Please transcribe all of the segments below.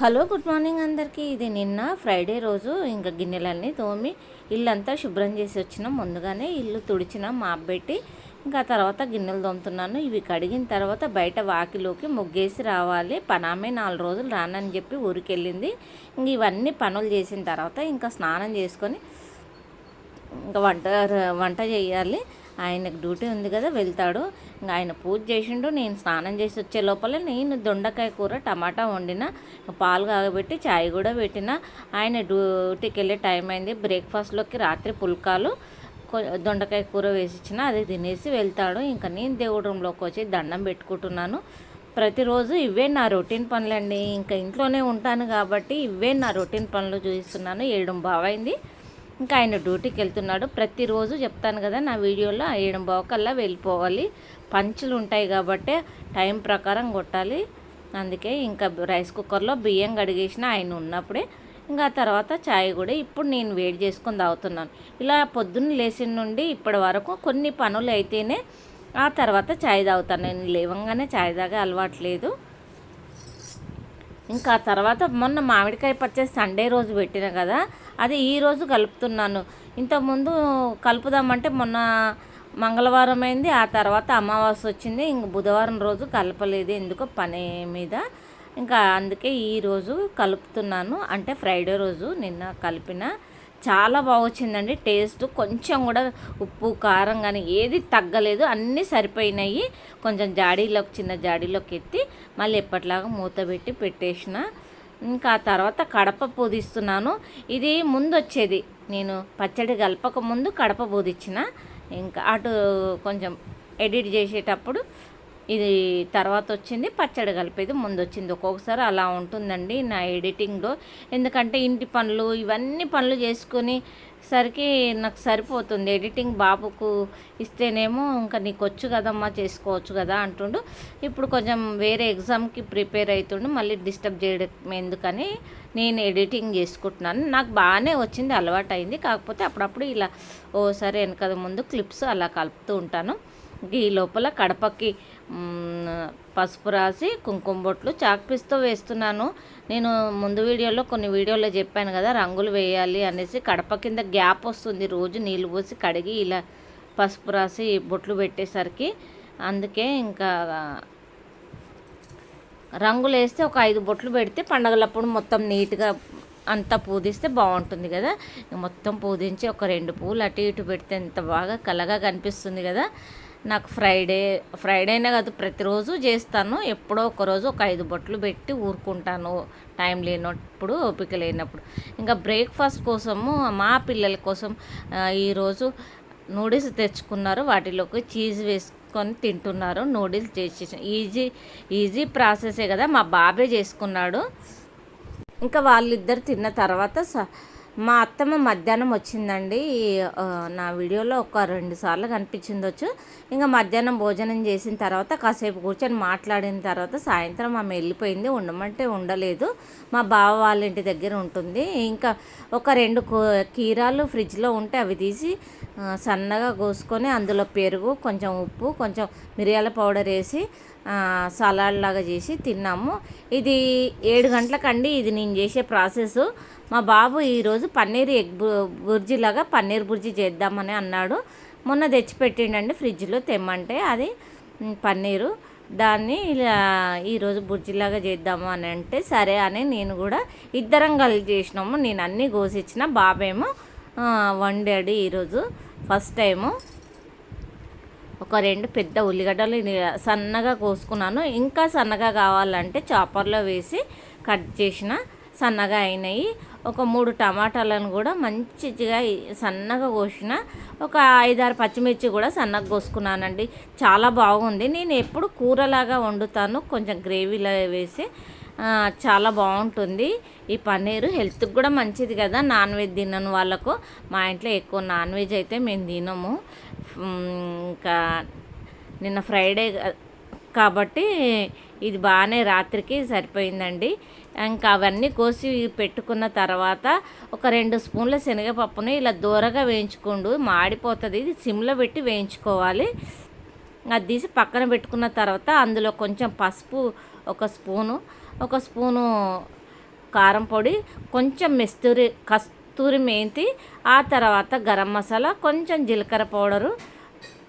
Hello good morning అందరికీ. ఇది నిన్న ఫ్రైడే రోజు ఇంకా గిన్నెలన్నీ తోమి ఇల్లంతా శుభ్రం చేసి వచ్చినాం. ముందుగానే ఇల్లు తుడిచినాం మాపెట్టి ఇంకా తర్వాత గిన్నెలు తోముతున్నాను. ఇవి కడిగిన తర్వాత బయట వాకిలోకి ముగ్గేసి రావాలి. పనామే నాలుగు రోజులు రానని చెప్పి ఊరికెళ్ళింది. ఇంక ఇవన్నీ పనులు చేసిన తర్వాత ఇంకా స్నానం చేసుకొని ఇంకా వంట వంట చేయాలి. ఆయనకు డ్యూటీ ఉంది కదా వెళ్తాడు. ఇంకా ఆయన పూజ చేసిండు నేను స్నానం చేసి వచ్చే లోపల నేను దొండకాయ కూర టమాటా వండిన పాలు కాగబెట్టి చాయ్ కూడా పెట్టిన. ఆయన డ్యూటీకి వెళ్ళే టైం అయింది. బ్రేక్ఫాస్ట్లోకి రాత్రి పుల్కాలు దొండకాయ కూర వేసిచ్చిన అది తినేసి వెళ్తాడు. ఇంకా నేను దేవుడంలోకి వచ్చి దండం పెట్టుకుంటున్నాను. ప్రతిరోజు ఇవే నా రొటీన్ పనులండి. ఇంకా ఇంట్లోనే ఉంటాను కాబట్టి ఇవే నా రొటీన్ పనులు చూపిస్తున్నాను. ఏడు బావైంది ఇంకా ఆయన డ్యూటీకి వెళ్తున్నాడు. ప్రతిరోజు చెప్తాను కదా నా వీడియోలో ఏడు బావకల్లా వెళ్ళిపోవాలి. పంచులు ఉంటాయి కాబట్టి టైం ప్రకారం కొట్టాలి. అందుకే ఇంకా రైస్ కుక్కర్లో బియ్యం కడిగేసిన ఆయన ఉన్నప్పుడే ఇంకా ఆ తర్వాత చాయ్ కూడా ఇప్పుడు నేను వేడి చేసుకొని తాగుతున్నాను. ఇలా పొద్దున్న లేచిన నుండి ఇప్పటి వరకు కొన్ని పనులు అయితేనే ఆ తర్వాత చాయ్ తాగుతాను. నేను లేవంగానే చాయ్ తాగే అలవాట్లేదు ఇంకా తర్వాత మొన్న మామిడికాయ పచ్చడి సండే రోజు పెట్టిన కదా అది ఈ రోజు కలుపుతున్నాను. ఇంతకుముందు కలుపుదామంటే మొన్న మంగళవారం అయింది ఆ తర్వాత అమావాస్య వచ్చింది ఇంక బుధవారం రోజు కలపలేదు ఎందుకో పని మీద. ఇంకా అందుకే ఈ రోజు కలుపుతున్నాను అంటే ఫ్రైడే రోజు నిన్న కలిపిన. చాలా బాగా వచ్చిందండి టేస్ట్ కొంచెం కూడా ఉప్పు కారం కానీ ఏది తగ్గలేదు. అన్నీ సరిపోయినాయి. కొంచెం జాడీలోకి చిన్న జాడీలోకి ఎత్తి మళ్ళీ ఎప్పటిలాగా మూత పెట్టి పెట్టేసిన. ఇంకా ఆ తర్వాత కడప పూదిస్తున్నాను. ఇది ముందు వచ్చేది నేను పచ్చడి కలపక ముందు కడప పూదిచ్చిన. ఇంకా అటు కొంచెం ఎడిట్ చేసేటప్పుడు ఇది తర్వాత వచ్చింది పచ్చడి కలిపేది ముందు వచ్చింది ఒక్కొక్కసారి అలా ఉంటుందండి నా ఎడిటింగ్లో. ఎందుకంటే ఇంటి పనులు ఇవన్నీ పనులు చేసుకుని సరికి నాకు సరిపోతుంది. ఎడిటింగ్ బాబుకు ఇస్తేనేమో ఇంకా నీకు వచ్చు కదమ్మా చేసుకోవచ్చు కదా అంటుండు. ఇప్పుడు కొంచెం వేరే ఎగ్జామ్కి ప్రిపేర్ అవుతుండు మళ్ళీ డిస్టర్బ్ చేయడం ఎందుకని నేను ఎడిటింగ్ చేసుకుంటున్నాను. నాకు బాగానే వచ్చింది అలవాటు అయింది కాకపోతే అప్పుడప్పుడు ఇలా ఓసారి వెనకద ముందు క్లిప్స్ అలా కలుపుతూ ఉంటాను. ఈ లోపల కడపకి పసుపు రాసి కుంకుమ బొట్లు చాక్పీస్తో వేస్తున్నాను. నేను ముందు వీడియోలో కొన్ని వీడియోలో చెప్పాను కదా రంగులు వేయాలి అనేసి కడప కింద గ్యాప్ వస్తుంది రోజు నీళ్ళు పోసి కడిగి ఇలా పసుపు రాసి బొట్లు పెట్టేసరికి అందుకే ఇంకా రంగులు వేస్తే ఒక ఐదు బొట్లు పెడితే పండగలప్పుడు మొత్తం నీట్గా అంతా పూదిస్తే బాగుంటుంది కదా. మొత్తం పూజించి ఒక రెండు పూలు అటు ఇటు పెడితే ఎంత బాగా కలగా కనిపిస్తుంది కదా. నాకు ఫ్రైడే ఫ్రైడేనే కాదు ప్రతిరోజు చేస్తాను. ఎప్పుడో ఒకరోజు ఒక ఐదు బొట్లు పెట్టి ఊరుకుంటాను. టైం లేనప్పుడు ఓపిక లేనప్పుడు. ఇంకా బ్రేక్ఫాస్ట్ కోసము మా పిల్లల కోసం ఈరోజు నూడిల్స్ తెచ్చుకున్నారు. వాటిలోకి చీజ్ వేసుకొని తింటున్నారు. నూడిల్స్ చేసి ఈజీ ఈజీ ప్రాసెసే కదా మా బాబే చేసుకున్నాడు. ఇంకా వాళ్ళిద్దరు తిన్న తర్వాత స- మా అత్తమ్మ మధ్యాహ్నం వచ్చిందండి. నా వీడియోలో ఒక రెండు సార్లు కనిపించిందొచ్చు ఇంకా మధ్యాహ్నం భోజనం చేసిన తర్వాత కాసేపు కూర్చొని మాట్లాడిన తర్వాత సాయంత్రం ఆమె వెళ్ళిపోయింది. ఉండమంటే ఉండలేదు. మా బావ వాళ్ళ ఇంటి దగ్గర ఉంటుంది. ఇంకా ఒక రెండు కీరాలు ఫ్రిడ్జ్లో ఉంటే అవి తీసి సన్నగా కోసుకొని అందులో పెరుగు కొంచెం ఉప్పు కొంచెం మిరియాల పౌడర్ వేసి సలాడ్ లాగా చేసి తిన్నాము. ఇది ఏడు గంటలకండి ఇది నేను చేసే ప్రాసెస్. మా బాబు ఈరోజు పన్నీర్ ఎగ్ బుర్జీలాగా లాగా పన్నీర్ బుర్జీ చేద్దామని అన్నాడు. మొన్న తెచ్చిపెట్టిండండి ఫ్రిడ్జ్లో తెమ్మంటే అది పన్నీరు. దాన్ని ఇలా ఈరోజు బుర్జీలాగా చేద్దాము అని అంటే సరే అని నేను కూడా ఇద్దరం కలిసి చేసినాము. నేను అన్నీ కోసిచ్చిన బాబేమో వండాడు ఈరోజు ఫస్ట్ టైము. ఒక రెండు పెద్ద ఉల్లిగడ్డలు సన్నగా కోసుకున్నాను. ఇంకా సన్నగా కావాలంటే చాపర్లో వేసి కట్ చేసిన సన్నగా అయినాయి. ఒక మూడు టమాటాలను కూడా మంచిగా సన్నగా కోసిన ఒక ఐదారు పచ్చిమిర్చి కూడా సన్నగా కోసుకున్నానండి. చాలా బాగుంది. నేను ఎప్పుడు కూరలాగా వండుతాను. కొంచెం గ్రేవీలో వేసి చాలా బాగుంటుంది. ఈ పన్నీరు హెల్త్కి కూడా మంచిది కదా. నాన్ వెజ్ తినను వాళ్ళకు మా ఇంట్లో ఎక్కువ నాన్ వెజ్ అయితే మేము తినము. ఇంకా నిన్న ఫ్రైడే కాబట్టి ఇది బాగానే రాత్రికి సరిపోయిందండి. ఇంకా అవన్నీ కోసి పెట్టుకున్న తర్వాత ఒక రెండు స్పూన్ల శనగపప్పుని ఇలా దూరగా వేయించుకోండు. మాడిపోతుంది. ఇది సిమ్లో పెట్టి వేయించుకోవాలి. అది తీసి పక్కన పెట్టుకున్న తర్వాత అందులో కొంచెం పసుపు ఒక స్పూను ఒక స్పూను కారం పొడి కొంచెం మెస్తూరి కస్తూరి మెంతి ఆ తర్వాత గరం మసాలా కొంచెం జీలకర్ర పౌడరు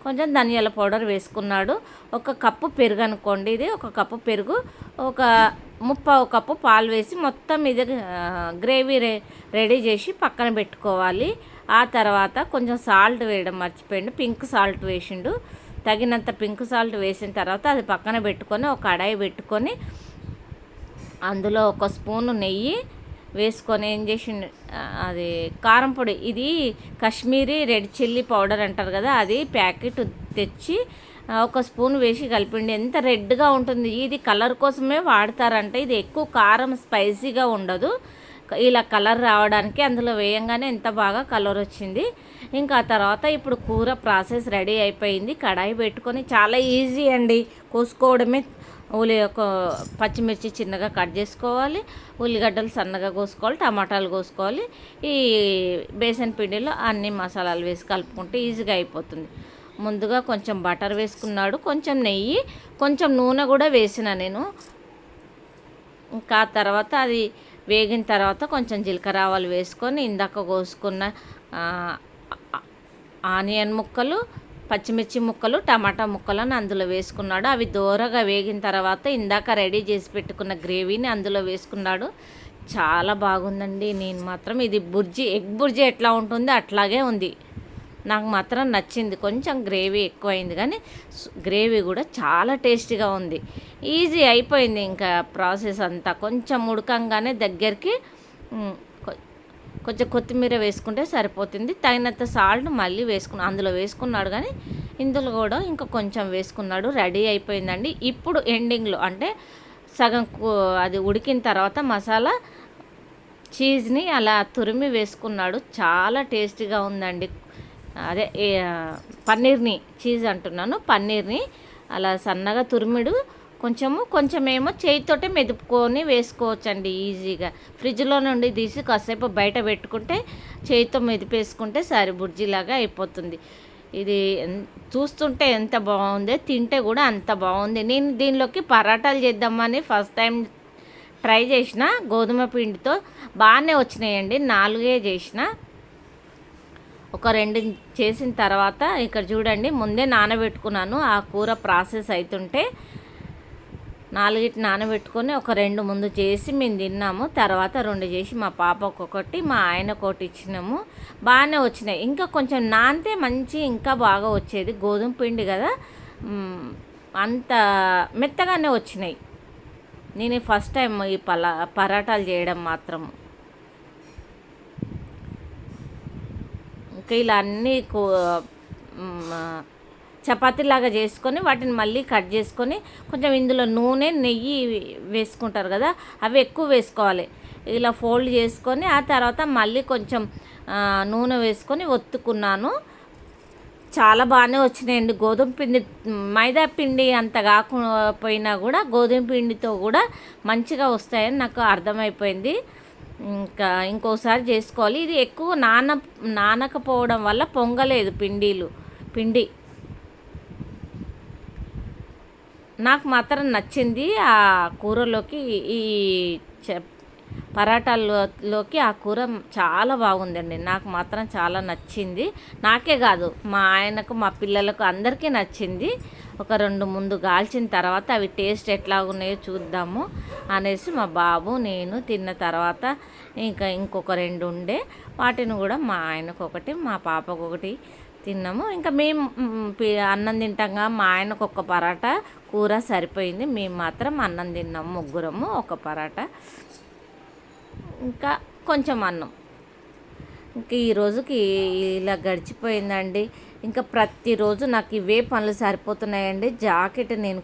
కొంచెం ధనియాల పౌడర్ వేసుకున్నాడు. ఒక కప్పు పెరుగు అనుకోండి ఇది. ఒక కప్పు పెరుగు ఒక ముప్పావు కప్పు పాలు వేసి మొత్తం ఇది గ్రేవీ రే రెడీ చేసి పక్కన పెట్టుకోవాలి. ఆ తర్వాత కొంచెం సాల్ట్ వేయడం మర్చిపోయిండు. పింక్ సాల్ట్ వేసిండు. తగినంత పింక్ సాల్ట్ వేసిన తర్వాత అది పక్కన పెట్టుకొని ఒక కడాయి పెట్టుకొని అందులో ఒక స్పూను నెయ్యి వేసుకొని ఏం చేసి అది కారం పొడి ఇది కాశ్మీరీ రెడ్ చిల్లీ పౌడర్ అంటారు కదా అది ప్యాకెట్ తెచ్చి ఒక స్పూన్ వేసి కలిపిండి. ఎంత రెడ్గా ఉంటుంది ఇది కలర్ కోసమే వాడతారంట. ఇది ఎక్కువ కారం స్పైసీగా ఉండదు. ఇలా కలర్ రావడానికి అందులో వేయంగానే ఎంత బాగా కలర్ వచ్చింది. ఇంకా ఆ తర్వాత ఇప్పుడు కూర ప్రాసెస్ రెడీ అయిపోయింది. కడాయి పెట్టుకొని చాలా ఈజీ అండి. కోసుకోవడమే ఉల్లి ఒక పచ్చిమిర్చి చిన్నగా కట్ చేసుకోవాలి ఉల్లిగడ్డలు సన్నగా కోసుకోవాలి టమాటాలు కోసుకోవాలి. ఈ బేసన్ పిండిలో అన్ని మసాలాలు వేసి కలుపుకుంటే ఈజీగా అయిపోతుంది. ముందుగా కొంచెం బటర్ వేసుకున్నాడు కొంచెం నెయ్యి కొంచెం నూనె కూడా వేసిన నేను. ఇంకా ఆ తర్వాత అది వేగిన తర్వాత కొంచెం జీలకర్ర ఆవాలు వేసుకొని ఇందాక కోసుకున్న ఆనియన్ ముక్కలు పచ్చిమిర్చి ముక్కలు టమాటా ముక్కలను అందులో వేసుకున్నాడు. అవి దూరగా వేగిన తర్వాత ఇందాక రెడీ చేసి పెట్టుకున్న గ్రేవీని అందులో వేసుకున్నాడు. చాలా బాగుందండి. నేను మాత్రం ఇది బుర్జీ ఎగ్ బుర్జీ ఎట్లా ఉంటుందో అట్లాగే ఉంది. నాకు మాత్రం నచ్చింది. కొంచెం గ్రేవీ ఎక్కువైంది కానీ గ్రేవీ కూడా చాలా టేస్టీగా ఉంది. ఈజీ అయిపోయింది ఇంకా ప్రాసెస్ అంతా. కొంచెం ఉడకంగానే దగ్గరికి కొంచెం కొత్తిమీర వేసుకుంటే సరిపోతుంది. తగినంత సాల్ట్ మళ్ళీ వేసుకున్నా అందులో వేసుకున్నాడు కానీ ఇందులో కూడా ఇంకా కొంచెం వేసుకున్నాడు. రెడీ అయిపోయిందండి. ఇప్పుడు ఎండింగ్లో అంటే సగం అది ఉడికిన తర్వాత మసాలా చీజ్ని అలా తురిమి వేసుకున్నాడు. చాలా టేస్టీగా ఉందండి. అదే పన్నీర్ని చీజ్ అంటున్నాను. పన్నీర్ని అలా సన్నగా తురిమిడు కొంచెము కొంచెమేమో చేయితోటే మెదుపుకొని వేసుకోవచ్చండి ఈజీగా. ఫ్రిడ్జ్లో నుండి తీసి కాసేపు బయట పెట్టుకుంటే చేయితో మెదిపేసుకుంటే సారి బుర్జీలాగా అయిపోతుంది. ఇది చూస్తుంటే ఎంత బాగుందో తింటే కూడా అంత బాగుంది. నేను దీనిలోకి పరాటాలు చేద్దామని ఫస్ట్ టైం ట్రై చేసిన గోధుమ పిండితో బాగానే వచ్చినాయండి. నాలుగే చేసిన. ఒక రెండు చేసిన తర్వాత ఇక్కడ చూడండి ముందే నానబెట్టుకున్నాను. ఆ కూర ప్రాసెస్ అవుతుంటే నాలుగిటి నానబెట్టుకొని ఒక రెండు ముందు చేసి మేము తిన్నాము. తర్వాత రెండు చేసి మా పాపకు ఒకటి మా ఆయనకు ఒకటి ఇచ్చినాము. బాగానే వచ్చినాయి. ఇంకా కొంచెం నానితే మంచి ఇంకా బాగా వచ్చేది. గోధుమ పిండి కదా. అంత మెత్తగానే వచ్చినాయి. నేను ఫస్ట్ టైం ఈ పలా పరాటాలు చేయడం మాత్రం. ఇంకా ఇలా అన్నీ కో చపాతీలాగా చేసుకొని వాటిని మళ్ళీ కట్ చేసుకొని కొంచెం ఇందులో నూనె నెయ్యి వేసుకుంటారు కదా అవి ఎక్కువ వేసుకోవాలి. ఇలా ఫోల్డ్ చేసుకొని ఆ తర్వాత మళ్ళీ కొంచెం నూనె వేసుకొని ఒత్తుకున్నాను. చాలా బాగానే వచ్చినాయండి. గోధుమ పిండి మైదా పిండి అంత కాకపోయినా కూడా గోధుమ పిండితో కూడా మంచిగా వస్తాయని నాకు అర్థమైపోయింది. ఇంకా ఇంకోసారి చేసుకోవాలి. ఇది ఎక్కువ నాన నానకపోవడం వల్ల పొంగలేదు పిండిలు పిండి. నాకు మాత్రం నచ్చింది ఆ కూరలోకి ఈ పరాటాల్లోకి ఆ కూర చాలా బాగుందండి. నాకు మాత్రం చాలా నచ్చింది. నాకే కాదు మా ఆయనకు మా పిల్లలకు అందరికీ నచ్చింది. ఒక రెండు ముందు గాల్చిన తర్వాత అవి టేస్ట్ ఎట్లా ఉన్నాయో చూద్దాము అనేసి మా బాబు నేను తిన్న తర్వాత ఇంకా ఇంకొక రెండు ఉండే. వాటిని కూడా మా ఆయనకు ఒకటి మా పాపకు ఒకటి తిన్నాము. ఇంకా మేము అన్నం తింటాంగా. మా ఆయనకు ఒక పరాటా. కూర సరిపోయింది. మేము మాత్రం అన్నం తిన్నాము ముగ్గురము ఒక పరాటా. ఇంకా కొంచెం అన్నం. ఇంకా ఈ రోజుకి ఇలా గడిచిపోయిందండి. ఇంకా ప్రతిరోజు నాకు ఇవే పనులు సరిపోతున్నాయండి. జాకెట్ నేను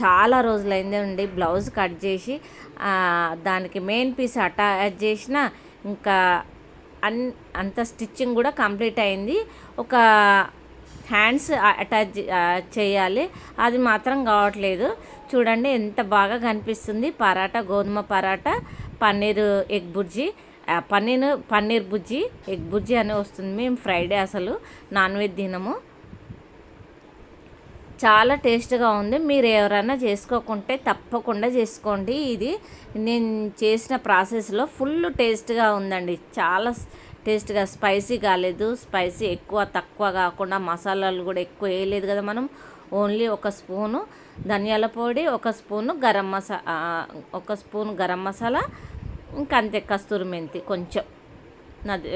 చాలా రోజులైందండి. బ్లౌజ్ కట్ చేసి దానికి మెయిన్ పీస్ అటాచ్ చేసిన ఇంకా అన్ అంత స్టిచ్చింగ్ కూడా కంప్లీట్ అయింది. ఒక హ్యాండ్స్ అటాచ్ చేయాలి. అది మాత్రం కావట్లేదు. చూడండి ఎంత బాగా కనిపిస్తుంది. పరాటా గోధుమ పరాటా పన్నీర్ ఎగ్ బుర్జీ. పన్నీర్ పన్నీర్ బుజ్జి ఎగ్ బుజ్జి అని వస్తుంది మేము ఫ్రైడే అసలు. నాన్ వెజ్ తినము. చాలా టేస్ట్గా ఉంది. మీరు ఎవరైనా చేసుకోకుంటే తప్పకుండా చేసుకోండి. ఇది నేను చేసిన ప్రాసెస్లో ఫుల్ టేస్ట్గా ఉందండి. చాలా టేస్ట్గా స్పైసీ కాలేదు. స్పైసీ ఎక్కువ తక్కువ కాకుండా మసాలాలు కూడా ఎక్కువ వేయలేదు కదా మనం. ఓన్లీ ఒక స్పూను ధనియాల పొడి ఒక స్పూను గరం మసా ఒక స్పూన్ గరం మసాలా ఇంకా అంతే కస్తూరి మెంతి కొంచెం. నాది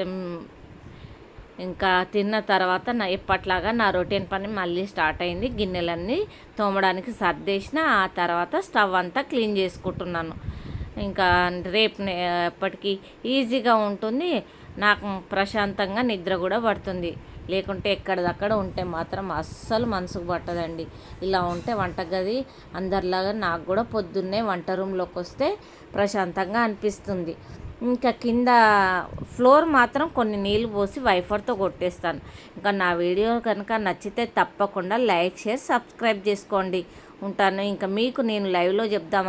ఇంకా తిన్న తర్వాత నా ఎప్పట్లాగా నా రొటీన్ పని మళ్ళీ స్టార్ట్ అయింది. గిన్నెలన్నీ తోమడానికి సర్దేసిన ఆ తర్వాత స్టవ్ అంతా క్లీన్ చేసుకుంటున్నాను. ఇంకా రేపు ఎప్పటికీ ఈజీగా ఉంటుంది. నాకు ప్రశాంతంగా నిద్ర కూడా పడుతుంది. లేకుంటే ఎక్కడిదక్కడ ఉంటే మాత్రం అస్సలు మనసుకు పట్టదండి. ఇలా ఉంటే వంటగది అందరిలాగా నాకు కూడా పొద్దున్నే వంట రూమ్లోకి వస్తే ప్రశాంతంగా అనిపిస్తుంది. ఇంకా కింద ఫ్లోర్ మాత్రం కొన్ని నీళ్ళు పోసి వైఫర్తో కొట్టేస్తాను. ఇంకా నా వీడియో కనుక నచ్చితే తప్పకుండా లైక్ షేర్ సబ్స్క్రైబ్ చేసుకోండి. ఉంటాను. ఇంకా మీకు నేను లైవ్లో చెప్దామా?